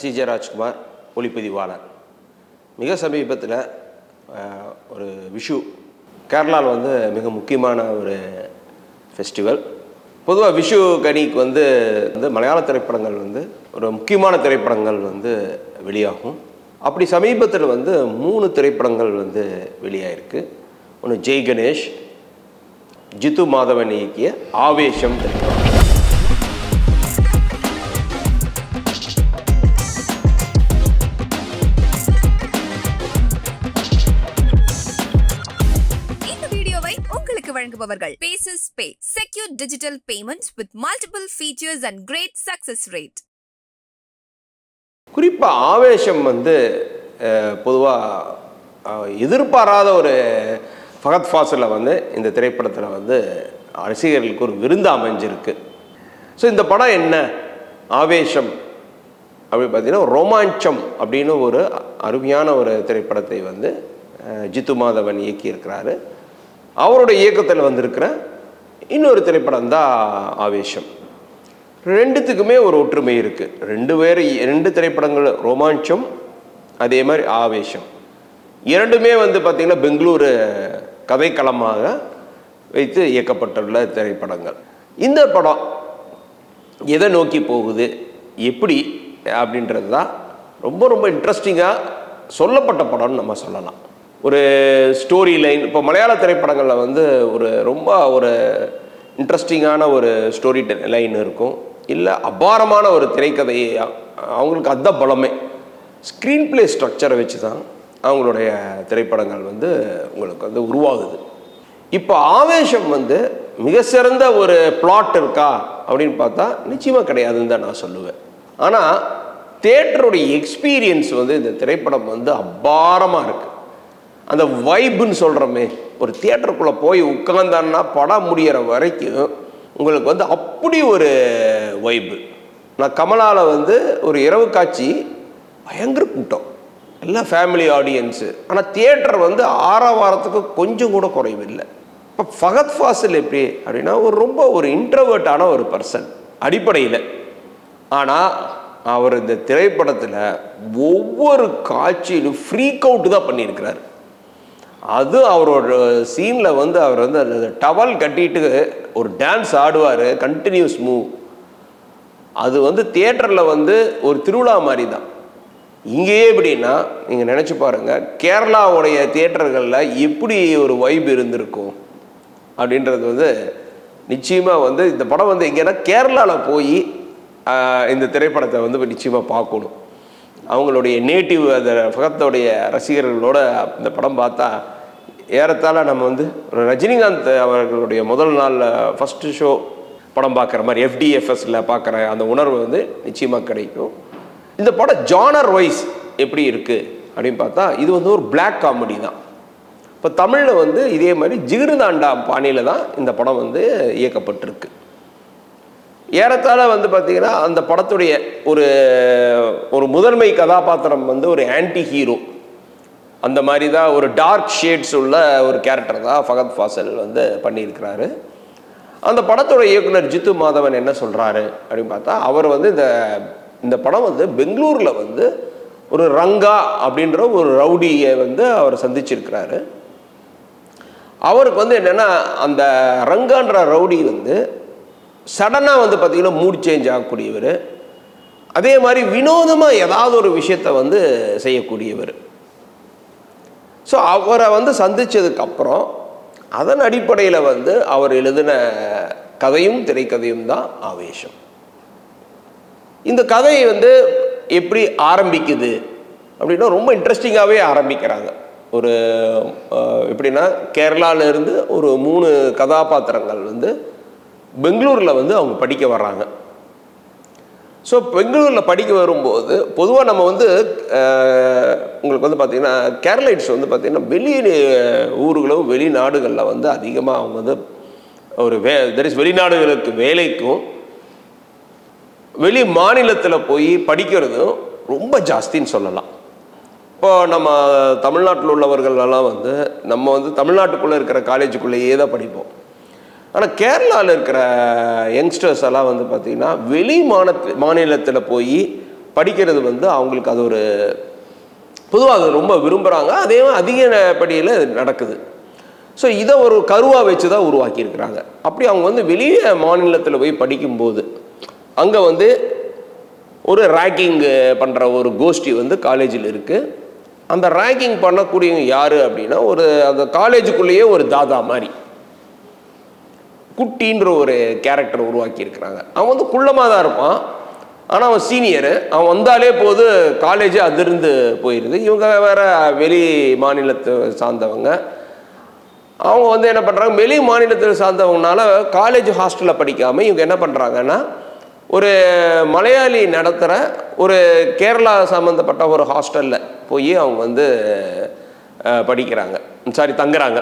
CJ Rajkumar ஒளிப்பதிவாளர். மிக சமீபத்தில் ஒரு விஷு கேரளாவில் வந்து மிக முக்கியமான ஒரு ஃபெஸ்டிவல். பொதுவாக விஷு கனிக்கு வந்து வந்து மலையாள திரைப்படங்கள் வந்து ஒரு முக்கியமான திரைப்படங்கள் வந்து வெளியாகும். அப்படி சமீபத்தில் வந்து மூணு திரைப்படங்கள் வந்து வெளியாயிருக்கு. ஒன்று ஜெய் கணேஷ் ஜித்து மாதவன் இயக்கிய ஆவேஷம் திரைப்படம். உங்களுக்கு bases pay secure digital payments with multiple features and great success rate குறிப்பாக ஆவேசம் வந்து பொதுவாக எதிர்பாராத ஒரு ஃபகத் ஃபாசில் வந்து இந்த திரைப்படத்தில் வந்து ரசிகர்களுக்கு ஒரு விருந்து அமைஞ்சிருக்கு. ஸோ இந்த படம் என்ன? ஆவேசம். அப்படின்னு பார்த்தீங்கன்னா ரோமாஞ்சம் அப்படின்னு ஒரு அருமையான ஒரு திரைப்படத்தை வந்து ஜித்து மாதவன் இயக்கியிருக்கிறாரு. அவருடைய இயக்கத்தில் வந்திருக்கிற இன்னொரு திரைப்படம் தான் ஆவேசம். ரெண்டுத்துக்குமே ஒரு ஒற்றுமை இருக்குது ரெண்டு பேர் ரெண்டு திரைப்படங்கள் ரோமாஞ்சம் அதே மாதிரி ஆவேசம். இரண்டுமே வந்து பார்த்திங்கன்னா பெங்களூரு கதைக்களமாக வைத்து இயக்கப்பட்டுள்ள திரைப்படங்கள். இந்த படம் எதை நோக்கி போகுது எப்படி அப்படின்றது தான் ரொம்ப ரொம்ப இன்ட்ரெஸ்டிங்காக சொல்லப்பட்ட படம்னு நம்ம சொல்லலாம். ஒரு ஸ்டோரி லைன் இப்போ மலையாள திரைப்படங்களில் வந்து ஒரு ரொம்ப ஒரு இன்ட்ரெஸ்டிங்கான ஒரு ஸ்டோரி லைன் இருக்கும். இல்லை அபாரமான ஒரு திரைக்கதையை அவங்களுக்கு அந்த பலமே. ஸ்க்ரீன் பிளே ஸ்ட்ரக்சரை வச்சு தான் அவங்களுடைய திரைப்படங்கள் வந்து உங்களுக்கு வந்து உருவாகுது. இப்போ ஆவேசம் வந்து மிக சிறந்த ஒரு பிளாட் இருக்கா அப்படின்னு பார்த்தா நிச்சயமாக கிடையாதுன்னு தான் நான் சொல்லுவேன். ஆனால் தேட்டருடைய எக்ஸ்பீரியன்ஸ் வந்து இந்த திரைப்படம் வந்து அபாரமாக இருக்குது அந்த வைப்புன்னு சொல்கிறோமே ஒரு தியேட்டருக்குள்ளே போய் உட்காந்தான்னா படம் முடியிற வரைக்கும் உங்களுக்கு வந்து அப்படி ஒரு வைப்பு நான் கமலாவில் வந்து ஒரு இரவு காட்சி பயங்கர கூட்டம். எல்லாம் ஃபேமிலி ஆடியன்ஸு ஆனால் தியேட்டர் வந்து ஆறாம் வாரத்துக்கு கொஞ்சம் கூட குறைவில்லை. இப்போ ஃபகத் ஃபாசில் எப்படி அப்படின்னா ஒரு ரொம்ப ஒரு இன்ட்ரவர்ட்டான ஒரு பர்சன் அடிப்படையில். ஆனால் அவர் இந்த திரைப்படத்தில் ஒவ்வொரு காட்சியிலும் ஃப்ரீக் அவுட் தான் பண்ணியிருக்கிறார். அது அவரோட சீனில் வந்து அவர் வந்து அந்த டவல் கட்டிட்டு ஒரு டான்ஸ் ஆடுவார் கண்டினியூஸ் மூவ் அது வந்து தியேட்டரில் வந்து ஒரு திருவிழா மாதிரி தான் இங்கேயே எப்படின்னா நீங்கள் நினச்சி பாருங்கள் கேரளாவுடைய தியேட்டர்களில் எப்படி ஒரு வைப் இருந்திருக்கும் அப்படின்றது வந்து நிச்சயமாக வந்து இந்த படம் வந்து எங்கேன்னா கேரளாவில் போய் இந்த திரைப்படத்தை வந்து நிச்சயமாக பார்க்கணும். அவங்களுடைய நேட்டிவ் அந்த ஃபகத்தோடைய ரசிகர்களோட இந்த படம் பார்த்தா ஏறத்தாழ நம்ம வந்து ஒரு ரஜினிகாந்த் அவர்களுடைய முதல் நாள் ஃபஸ்ட்டு ஷோ படம் பார்க்குற மாதிரி எஃப்டிஎஃப்எஸில் பார்க்குற அந்த உணர்வு வந்து நிச்சயமாக கிடைக்கும். இந்த படம் ஜானர் வைஸ் எப்படி இருக்குது அப்படின்னு பார்த்தா இது வந்து ஒரு பிளாக் காமெடி தான். இப்போ தமிழில் வந்து இதே மாதிரி ஜிகிருதாண்டா பாணியில் தான் இந்த படம் வந்து இயக்கப்பட்டிருக்கு. ஏறத்தாழ வந்து பார்த்தீங்கன்னா அந்த படத்துடைய ஒரு ஒரு முதன்மை கதாபாத்திரம் வந்து ஒரு ஆன்டி ஹீரோ அந்த மாதிரி தான் ஒரு டார்க் ஷேட்ஸ் உள்ள ஒரு கேரக்டர் தான் ஃபகத் ஃபாசல் வந்து பண்ணியிருக்கிறாரு. அந்த படத்தோட இயக்குனர் ஜித்து மாதவன் என்ன சொல்கிறாரு அப்படின்னு பார்த்தா அவர் வந்து இந்த இந்த படம் வந்து பெங்களூரில் வந்து ஒரு ரங்கா அப்படின்ற ஒரு ரவுடியை வந்து அவர் சந்திச்சிருக்கிறாரு. அவருக்கு வந்து என்னென்னா அந்த ரங்கான்ற ரவுடி வந்து சடனாக வந்து பார்த்திங்கன்னா மூட் சேஞ்ச் ஆகக்கூடியவர். அதே மாதிரி வினோதமாக ஏதாவது ஒரு விஷயத்தை வந்து செய்யக்கூடியவர். ஸோ அவரை வந்து சந்தித்ததுக்கப்புறம் அதன் அடிப்படையில் வந்து அவர் எழுதின கதையும் திரைக்கதையும் தான் ஆவேசம். இந்த கதை வந்து எப்படி ஆரம்பிக்குது அப்படின்னா ரொம்ப இன்ட்ரெஸ்டிங்காகவே ஆரம்பிக்கிறாங்க. ஒரு எப்படின்னா கேரளாவிலேருந்து ஒரு மூணு கதாபாத்திரங்கள் வந்து பெங்களூரில் வந்து அவங்க படிக்க வர்றாங்க. ஸோ பெங்களூரில் படிக்க வரும்போது பொதுவாக நம்ம வந்து உங்களுக்கு வந்து பார்த்திங்கன்னா கேரளைட்ஸ் வந்து பார்த்திங்கன்னா வெளி ஊர்களும் வெளிநாடுகளில் வந்து அதிகமாக அவங்க வந்து ஒரு வே தெர் இஸ் வெளிநாடுகளுக்கு வேலைக்கும் வெளி மாநிலத்தில் போய் படிக்கிறதும் ரொம்ப ஜாஸ்தின்னு சொல்லலாம். இப்போ நம்ம தமிழ்நாட்டில் உள்ளவர்கள் எல்லாம் வந்து நம்ம வந்து தமிழ்நாட்டுக்குள்ளே இருக்கிற காலேஜுக்குள்ளேயே தான் படிப்போம். ஆனால் கேரளாவில் இருக்கிற யங்ஸ்டர்ஸ் எல்லாம் வந்து பார்த்திங்கன்னா வெளி மாநில மாநிலத்தில் போய் படிக்கிறது வந்து அவங்களுக்கு அது ஒரு பொதுவாக அது ரொம்ப விரும்புகிறாங்க அதே அதிகப்படியில் படியில் நடக்குது. ஸோ இதை ஒரு கருவாக வச்சு தான் உருவாக்கியிருக்கிறாங்க. அப்படி அவங்க வந்து வெளிய மாநிலத்தில் போய் படிக்கும்போது அங்கே வந்து ஒரு ரேக்கிங் பண்ணுற ஒரு கோஷ்டி வந்து காலேஜில் இருக்குது அந்த ரேக்கிங் பண்ணக்கூடியவங்க யார் அப்படின்னா ஒரு அந்த காலேஜுக்குள்ளேயே ஒரு தாதா மாதிரி. குட்டின்ற ஒரு கேரக்டர் உருவாக்கி இருக்கிறாங்க அவன் வந்து குள்ளமாக தான் இருப்பான். ஆனால் அவன் சீனியரு அவன் வந்தாலே போது காலேஜே அதிர்ந்து போயிடுது இவங்க வேற வெளி மாநிலத்தை சார்ந்தவங்க. அவங்க வந்து என்ன பண்ணுறாங்க வெளி மாநிலத்தில் சார்ந்தவங்கனால காலேஜ் ஹாஸ்டலில் படிக்காமல் இவங்க என்ன பண்ணுறாங்கன்னா ஒரு மலையாளி நடத்துகிற ஒரு கேரளா சம்மந்தப்பட்ட ஒரு ஹாஸ்டலில் போய் அவங்க வந்து படிக்கிறாங்க. சாரி தங்குறாங்க.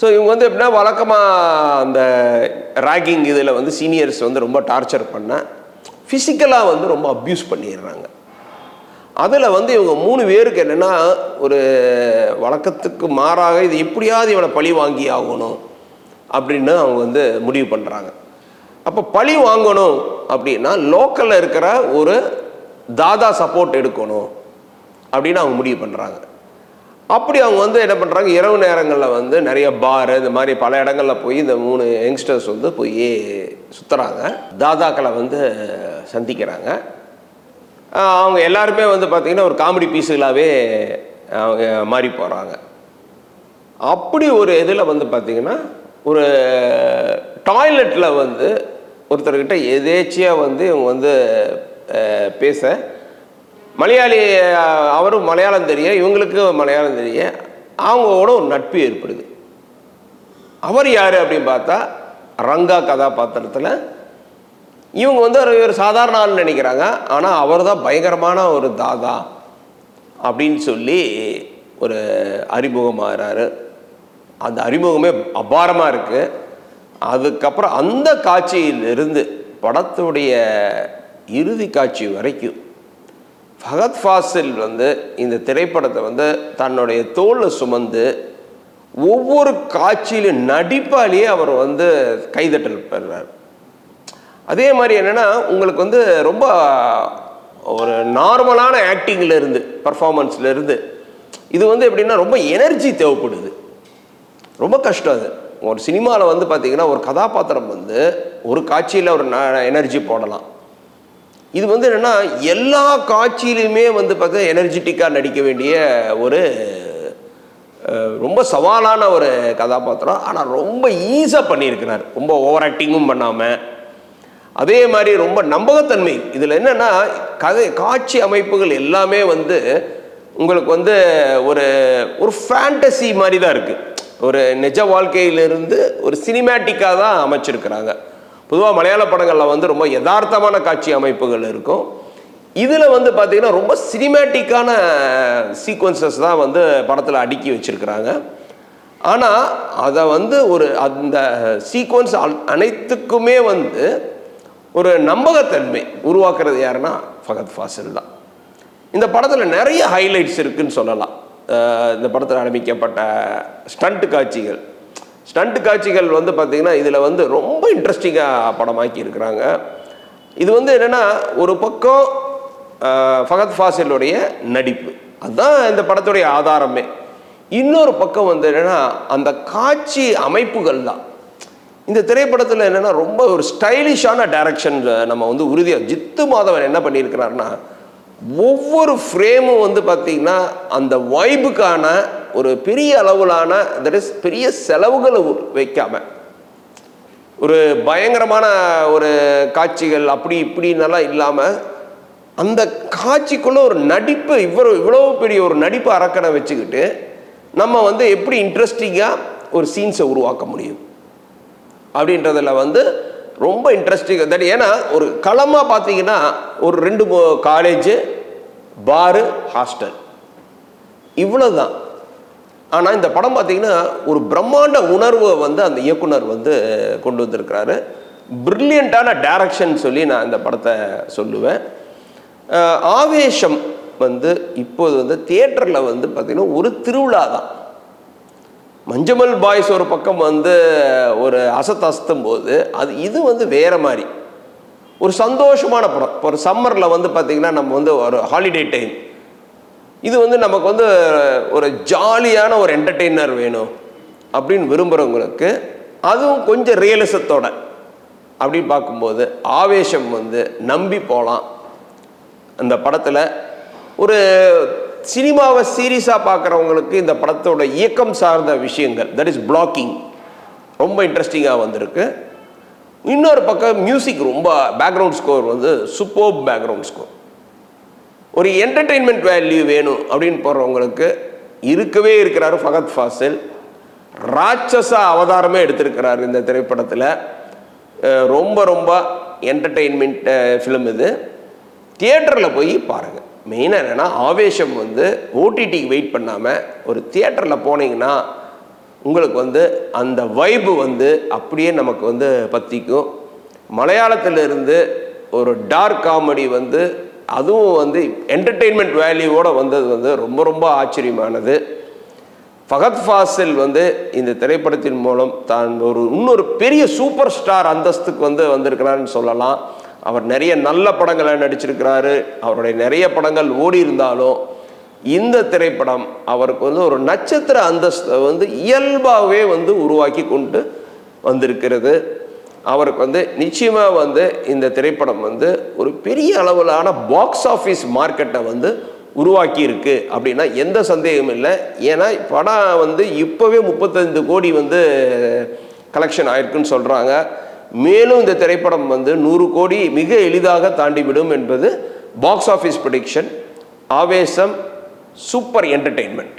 ஸோ இவங்க வந்து எப்படின்னா வழக்கமாக அந்த ராகிங் இதில் வந்து சீனியர்ஸ் வந்து ரொம்ப டார்ச்சர் பண்ண ஃபிசிக்கலாக வந்து ரொம்ப அப்யூஸ் பண்ணிடுறாங்க. அதில் வந்து இவங்க மூணு பேருக்கு என்னென்னா ஒரு வழக்கத்துக்கு மாறாக இது எப்படியாவது இவனை பழி வாங்கி ஆகணும் அப்படின்னு அவங்க வந்து முடிவு பண்ணுறாங்க அப்போ பழி வாங்கணும் அப்படின்னா லோக்கலில் இருக்கிற ஒரு தாதா சப்போர்ட் எடுக்கணும் அப்படின்னு அவங்க முடிவு பண்ணுறாங்க அப்படி அவங்க வந்து என்ன பண்ணுறாங்க இரவு நேரங்களில் வந்து நிறைய பார் இந்த மாதிரி பல இடங்களில் போய் இந்த மூணு யங்ஸ்டர்ஸ் வந்து போய் சுற்றுறாங்க தாதாக்களை வந்து சந்திக்கிறாங்க. அவங்க எல்லாருமே வந்து பார்த்திங்கன்னா ஒரு காமெடி பீஸுகளாகவே அவங்க மாறி போகிறாங்க அப்படி ஒரு இதில் வந்து பார்த்திங்கன்னா ஒரு டாய்லெட்டில் வந்து ஒருத்தர்கிட்ட எதேச்சியாக வந்து இவங்க வந்து பேச மலையாளி அவரும் மலையாளம் தெரிய இவங்களுக்கு மலையாளம் தெரிய அவங்களோட ஒரு நட்பு ஏற்படுது. அவர் யார் அப்படின்னு பார்த்தா ரங்கா கதாபாத்திரத்தில் இவங்க வந்து ஒரு ஒரு சாதாரண ஆள்னு நினைக்கிறாங்க. ஆனால் அவர் தான் பயங்கரமான ஒரு தாதா அப்படின்னு சொல்லி ஒரு அறிமுகமாகறாரு. அந்த அறிமுகமே அபாரமாக இருக்குது அதுக்கப்புறம் அந்த காட்சியிலிருந்து படத்துடைய இறுதி காட்சி வரைக்கும் ஃபகத் ஃபாசில் வந்து இந்த திரைப்படத்தை வந்து தன்னுடைய தோளில் சுமந்து ஒவ்வொரு காட்சியிலும் நடிப்பாலேயே அவர் வந்து கைதட்டல் பெறுறார். அதே மாதிரி என்னென்னா உங்களுக்கு வந்து ரொம்ப ஒரு நார்மலான ஆக்டிங்கில் இருந்து இது வந்து எப்படின்னா ரொம்ப எனர்ஜி தேவைப்படுது. ரொம்ப கஷ்டம் அது. ஒரு சினிமாவில் வந்து பார்த்தீங்கன்னா ஒரு கதாபாத்திரம் வந்து ஒரு காட்சியில் ஒரு எனர்ஜி போடலாம். இது வந்து என்னென்னா எல்லா காட்சியிலுமே வந்து பார்த்தீங்கன்னா எனர்ஜெட்டிக்காக நடிக்க வேண்டிய ஒரு ரொம்ப சவாலான ஒரு கதாபாத்திரம். ஆனால் ரொம்ப ஈஸியாக பண்ணியிருக்கிறார். ரொம்ப ஓவர் ஆக்டிங்கும் பண்ணாமல் அதே மாதிரி ரொம்ப நம்பகத்தன்மை. இதில் என்னென்னா கதை காட்சி அமைப்புகள் எல்லாமே வந்து உங்களுக்கு வந்து ஒரு ஒரு ஃபேண்டசி மாதிரி தான் இருக்குது ஒரு நிஜ வாழ்க்கையிலிருந்து ஒரு சினிமேட்டிக்காக தான் அமைச்சிருக்கிறாங்க. பொதுவாக மலையாள படங்களில் வந்து ரொம்ப யதார்த்தமான காட்சி அமைப்புகள் இருக்கும். இதில் வந்து பார்த்தீங்கன்னா ரொம்ப சினிமேட்டிக்கான சீக்வன்சஸ் தான் வந்து படத்தில் அடுக்கி வச்சுருக்கிறாங்க. ஆனால் அதை வந்து ஒரு அந்த சீக்வன்ஸ் அனைத்துக்குமே வந்து ஒரு நம்பகத்தன்மை உருவாக்குறது யாருன்னா ஃபகத் ஃபாசில் தான். இந்த படத்தில் நிறைய ஹைலைட்ஸ் இருக்குதுன்னு சொல்லலாம். இந்த படத்தில் ஆரம்பிக்கப்பட்ட ஸ்டண்ட் காட்சிகள். ஸ்டண்ட் காட்சிகள் வந்து பார்த்திங்கன்னா இதில் வந்து ரொம்ப இன்ட்ரெஸ்டிங்காக படமாக்கி இருக்கிறாங்க இது வந்து என்னென்னா ஒரு பக்கம் ஃபகத் ஃபாசிலுடைய நடிப்பு. அதுதான் இந்த படத்துடைய ஆதாரமே. இன்னொரு பக்கம் வந்து என்னென்னா அந்த காட்சி அமைப்புகள் தான். இந்த திரைப்படத்தில் என்னென்னா ரொம்ப ஒரு ஸ்டைலிஷான டைரக்ஷன் நம்ம வந்து உறுதியாக ஜித்து மாதவன் என்ன பண்ணியிருக்கிறாருன்னா ஒவ்வொரு ஃப்ரேமும் வந்து பார்த்திங்கன்னா அந்த வைபுக்கான ஒரு பெரிய அளவிலான தட் இஸ் பெரிய செலவுகளை உ- வைக்காம. ஒரு பயங்கரமான ஒரு காட்சிகள் அப்படி இப்படின்னெல்லாம் இல்லாமல் அந்த காட்சிக்குள்ள ஒரு நடிப்பு இவ்வளோ இவ்வளோ பெரிய ஒரு நடிப்பு அரக்கனை வச்சுக்கிட்டு நம்ம வந்து எப்படி இன்ட்ரெஸ்டிங்காக ஒரு சீன்ஸை உருவாக்க முடியும்? அப்படின்றதில் வந்து ரொம்ப இன்ட்ரெஸ்டிங் தட் ஏன்னா ஒரு களமாக பார்த்தீங்கன்னா ஒரு ரெண்டு காலேஜு பாரு ஹாஸ்டல் இவ்வளோதான் ஆனால் இந்த படம் பார்த்தீங்கன்னா ஒரு பிரம்மாண்ட உணர்வை வந்து அந்த இயக்குனர் வந்து கொண்டு வந்திருக்கிறாரு. பிரில்லியண்ட்டான டைரக்ஷன் சொல்லி நான் இந்த படத்தை சொல்லுவேன். ஆவேசம் வந்து இப்போது வந்து தியேட்டரில் வந்து பார்த்திங்கன்னா ஒரு திருவிழா தான். மஞ்சமல் பாய்ஸ் ஒரு பக்கம் வந்து ஒரு அசத்து அசத்தும் போது அது இது வந்து வேறு மாதிரி. ஒரு சந்தோஷமான படம். இப்போ ஒரு சம்மரில் வந்து பார்த்திங்கன்னா நம்ம வந்து ஒரு ஹாலிடே டைம் இது வந்து நமக்கு வந்து ஒரு ஜாலியான ஒரு என்டர்டெய்னர் வேணும் அப்படின்னு விரும்புகிறவங்களுக்கு அதுவும் கொஞ்சம் ரியலிசத்தோட அப்படின்னு பார்க்கும்போது ஆவேசம் வந்து நம்பி போகலாம் அந்த படத்தில் ஒரு சினிமாவை சீரியஸாக பார்க்குறவங்களுக்கு இந்த படத்தோட இயக்கம் சார்ந்த விஷயங்கள் தட் இஸ் பிளாக்கிங் ரொம்ப இன்ட்ரெஸ்டிங்காக வந்திருக்கு. இன்னொரு பக்கம் மியூசிக் ரொம்ப பேக்ரவுண்ட் ஸ்கோர் வந்து சூப்பர் பேக்ரவுண்ட் ஸ்கோர் ஒரு என்டர்டெயின்மெண்ட் வேல்யூ வேணும் அப்படின்னு போகிறவங்களுக்கு இருக்கவே இருக்கிறாரு ஃபகத் ஃபாசில். ராட்சச அவதாரமே எடுத்திருக்கிறாரு இந்த திரைப்படத்தில். ரொம்ப ரொம்ப என்டர்டெயின்மெண்ட் ஃபிலிம் இது. தியேட்டரில் போய் பாருங்கள் மெயினாக என்னென்னா ஆவேசம் வந்து ஓடிடிக்கு வெயிட் பண்ணாமல் ஒரு தியேட்டரில் போனீங்கன்னா உங்களுக்கு வந்து அந்த வைப்பு வந்து அப்படியே நமக்கு வந்து பற்றிக்கும் மலையாளத்திலிருந்து ஒரு டார்க் காமெடி வந்து அதுவும் வந்து என்டர்டெயின்மெண்ட் வேல்யூவோடு வந்தது வந்து ரொம்ப ரொம்ப ஆச்சரியமானது. ஃபகத் ஃபாசில் வந்து இந்த திரைப்படத்தின் மூலம் தான் ஒரு இன்னொரு பெரிய சூப்பர் ஸ்டார் அந்தஸ்துக்கு வந்து வந்திருக்கிறாருன்னு சொல்லலாம். அவர் நிறைய நல்ல படங்களை நடிச்சிருக்கிறாரு. அவருடைய நிறைய படங்கள் ஓடி இருந்தாலும் இந்த திரைப்படம் அவருக்கு வந்து ஒரு நட்சத்திர அந்தஸ்தை வந்து இயல்பாகவே வந்து உருவாக்கி கொண்டு வந்திருக்கிறது. அவருக்கு வந்து நிச்சயமாக வந்து இந்த திரைப்படம் வந்து ஒரு பெரிய அளவிலான பாக்ஸ் ஆஃபீஸ் மார்க்கெட்டை வந்து உருவாக்கி இருக்கு அப்படின்னா எந்த சந்தேகமும் இல்லை. ஏன்னா படம் வந்து இப்போவே முப்பத்தைந்து கோடி வந்து கலெக்ஷன் ஆயிருக்குன்னு சொல்கிறாங்க மேலும் இந்த திரைப்படம் வந்து நூறு கோடி மிக எளிதாக தாண்டிவிடும் என்பது box office production Aavesham super entertainment